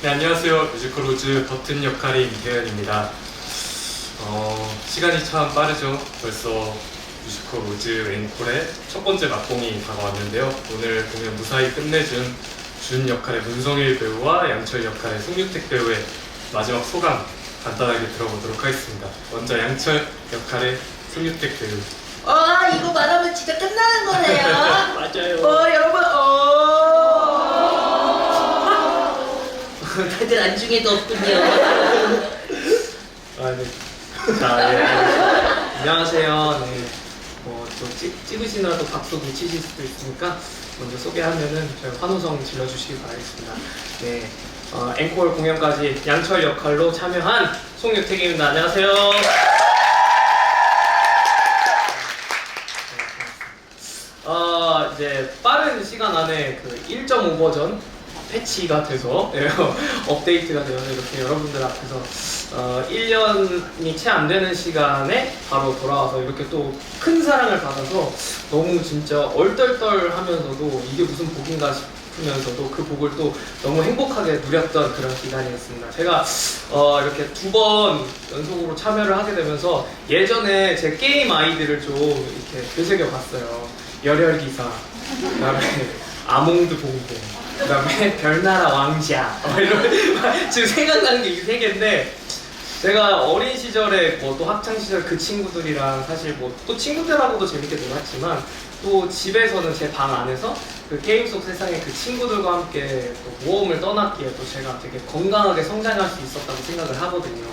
네, 안녕하세요. 뮤지컬 로즈 버튼 역할의 이태현입니다. 어, 시간이 참 빠르죠. 벌써 뮤지컬 로즈 앵콜의 첫 번째 막공이 다가왔는데요. 오늘 공연 무사히 끝내준 준 역할의 문성일 배우와 양철 역할의 송유택 배우의 마지막 소감 간단하게 들어보도록 하겠습니다. 먼저 양철 역할의 송유택 배우. 아 이거 말하면 진짜 끝나는 거네요. 맞아요. 어 여러분 어. 다들 안중에도 없군요. 아, 네. 자, 예. 안녕하세요. 네. 뭐, 또 찍, 찍으시느라도 박수 못 치실 수도 있으니까 먼저 소개하면은 저희 환호성 질러주시기 바라겠습니다. 네. 어, 앵콜 공연까지 양철 역할로 참여한 송유택입니다. 안녕하세요. 어, 이제 빠른 시간 안에 그 1.5 버전 패치가 돼서 예, 업데이트가 되어서 이렇게 여러분들 앞에서 어, 1년이 채 안 되는 시간에 바로 돌아와서 이렇게 또 큰 사랑을 받아서 너무 진짜 얼떨떨하면서도 이게 무슨 복인가 싶으면서도 그 복을 또 너무 행복하게 누렸던 그런 기간이었습니다. 제가 어, 이렇게 두 번 연속으로 참여를 하게 되면서 예전에 제 게임 아이디를 좀 이렇게 되새겨 봤어요. 열혈 기사, 그다음에 아몽드 봉대, 그다음에 별나라 왕자, 지금 생각나는 게 이 세 개인데 제가 어린 시절에 뭐 또 학창 시절 그 친구들이랑 사실 뭐 또 친구들하고도 재밌게 놀았지만 또 집에서는 제 방 안에서 그 게임 속 세상의 그 친구들과 함께 또 모험을 떠났기에 또 제가 되게 건강하게 성장할 수 있었다고 생각을 하거든요.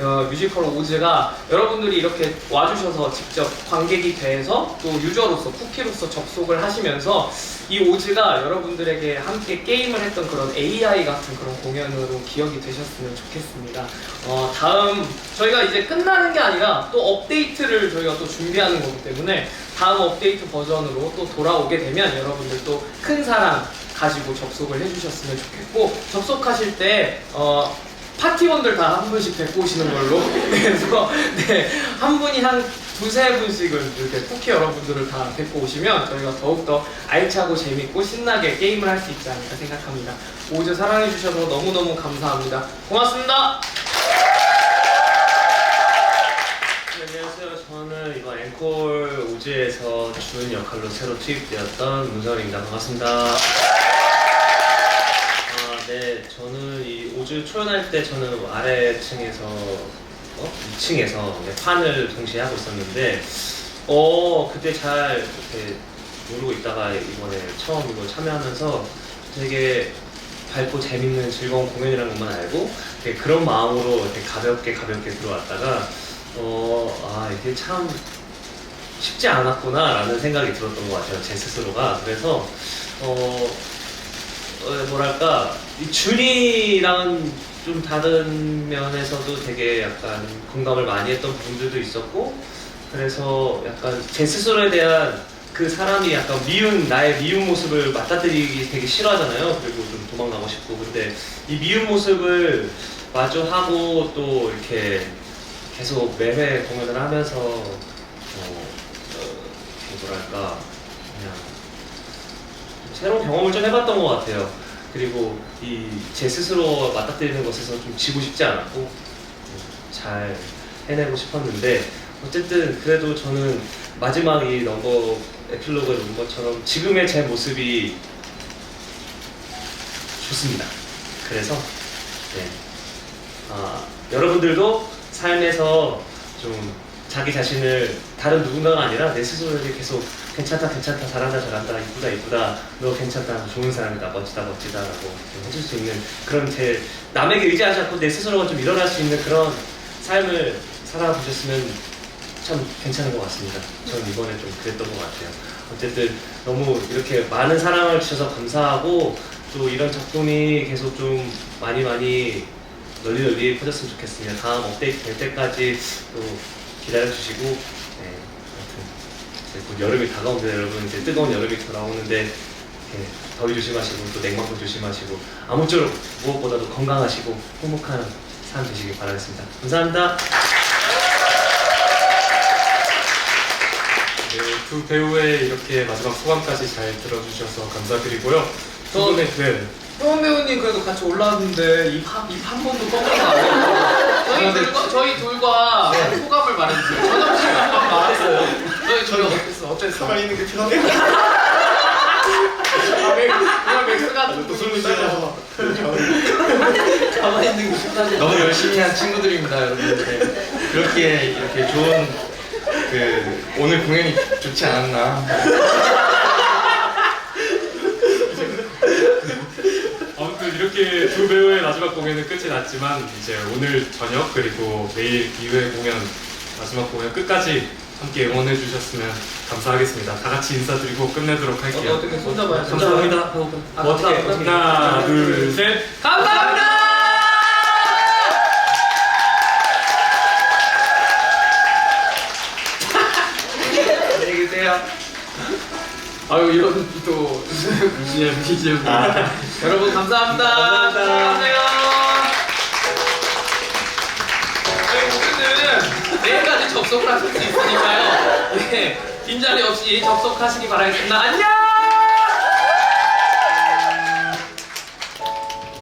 어, 뮤지컬 오즈가 여러분들이 이렇게 와주셔서 직접 관객이 돼서 또 유저로서 쿠키로서 접속을 하시면서 이 오즈가 여러분들에게 함께 게임을 했던 그런 AI 같은 그런 공연으로 기억이 되셨으면 좋겠습니다. 어, 다음 저희가 이제 끝나는 게 아니라 또 업데이트를 저희가 또 준비하는 거기 때문에 다음 업데이트 버전으로 또 돌아오게 되면 여러분들 또큰 사랑 가지고 접속을 해주셨으면 좋겠고 접속하실 때 어, 파티원들 다 한 분씩 데리고 오시는 걸로 그래서 네, 한 분이 한 두세 분씩을 이렇게 쿠키 여러분들을 다 데리고 오시면 저희가 더욱더 알차고 재밌고 신나게 게임을 할 수 있지 않을까 생각합니다. 오즈 사랑해주셔서 너무너무 감사합니다. 고맙습니다. 네, 안녕하세요. 저는 이번 앵콜 우즈에서 준 역할로 새로 투입되었던 문설입니다. 반갑습니다. 아, 네, 저는 이 우즈 초연할 때 저는 아래층에서 어? 2층에서 판을 동시에 하고 있었는데 어 그때 잘 이렇게 모르고 있다가 이번에 처음 이거 참여하면서 되게 밝고 재밌는 즐거운 공연이라는 것만 알고 그런 마음으로 이렇게 가볍게 가볍게 들어왔다가 어, 아, 이게 참 쉽지 않았구나라는 생각이 들었던 것 같아요, 제 스스로가. 그래서, 어, 어, 뭐랄까, 이 준이랑은 좀 다른 면에서도 되게 약간 공감을 많이 했던 부분들도 있었고, 그래서 약간 제 스스로에 대한 그 사람이 약간 미운, 나의 미운 모습을 맞닥뜨리기 되게 싫어하잖아요. 그리고 좀 도망가고 싶고. 근데 이 미운 모습을 마주하고 또 이렇게 계속 매회 공연을 하면서 뭐랄까 그냥 새로운 경험을 좀 해봤던 것 같아요. 그리고 이 제 스스로 맞닥뜨리는 것에서 좀 지고 싶지 않았고 음, 잘 해내고 싶었는데 어쨌든 그래도 저는 마지막 이 넘버 에필로그에 놓은 것처럼 지금의 제 모습이 좋습니다. 그래서 네. 아, 여러분들도 삶에서 좀 자기 자신을 다른 누군가가 아니라 내 스스로에게 계속 괜찮다 괜찮다 잘한다 잘한다 이쁘다 이쁘다 너 괜찮다 좋은 사람이다 멋지다 멋지다 라고 좀 해줄 수 있는 그런 제 남에게 의지하지 않고 내 스스로가 좀 일어날 수 있는 그런 삶을 살아보셨으면 참 괜찮은 것 같습니다. 저는 이번에 좀 그랬던 것 같아요. 어쨌든 너무 이렇게 많은 사랑을 주셔서 감사하고 또 이런 작품이 계속 좀 많이 많이 널리 널리 퍼졌으면 좋겠습니다. 다음 업데이트 될 때까지 또 기다려주시고, 네, 아무튼 이제 곧 여름이 다가오는데 여러분 이제 뜨거운 여름이 돌아오는데 이렇게 더위 조심하시고 또 냉방도 조심하시고 아무쪼록 무엇보다도 건강하시고 행복한 삶 되시길 바라겠습니다. 감사합니다. 네, 두 배우의 이렇게 마지막 소감까지 잘 들어주셔서 감사드리고요. 두 분의 네. 효원 배우님 그래도 같이 올라왔는데 입 한 번도 꺾는 거안 해요. 저희 둘과 저희 둘과 소감을 말해주세요. 전영 씨가 한번 말했어요. 저희 저희 어땠어? 어땠어? 가만히 있는 게 편해. 아, 맥, 그냥 맥스가 또. 가만히 있는 게 편하지. 너무 열심히 한 친구들입니다, 여러분들. 그렇게 이렇게 좋은 그 오늘 공연이 좋지 않았나. 아무튼 이렇게 두 배우의 마지막 공연은 끝이 났지만 이제 오늘 저녁 그리고 내일 2회 공연 마지막 공연 끝까지 함께 응원해 주셨으면 감사하겠습니다. 다 같이 인사드리고 끝내도록 할게요. 어, 어떻게 손잡아요? 감사합니다. 아, 어떻게, 어떻게? 하나 둘 셋. 감사합니다. 안녕히 계세요. 아유 이런 또 BGM BGM 여러분 감사합니다. 감사합니다. 안녕하세요. 내일까지 접속을 하실 수 있으니까요. 네, 빈자리 없이 접속하시기 바라겠습니다. 안녕.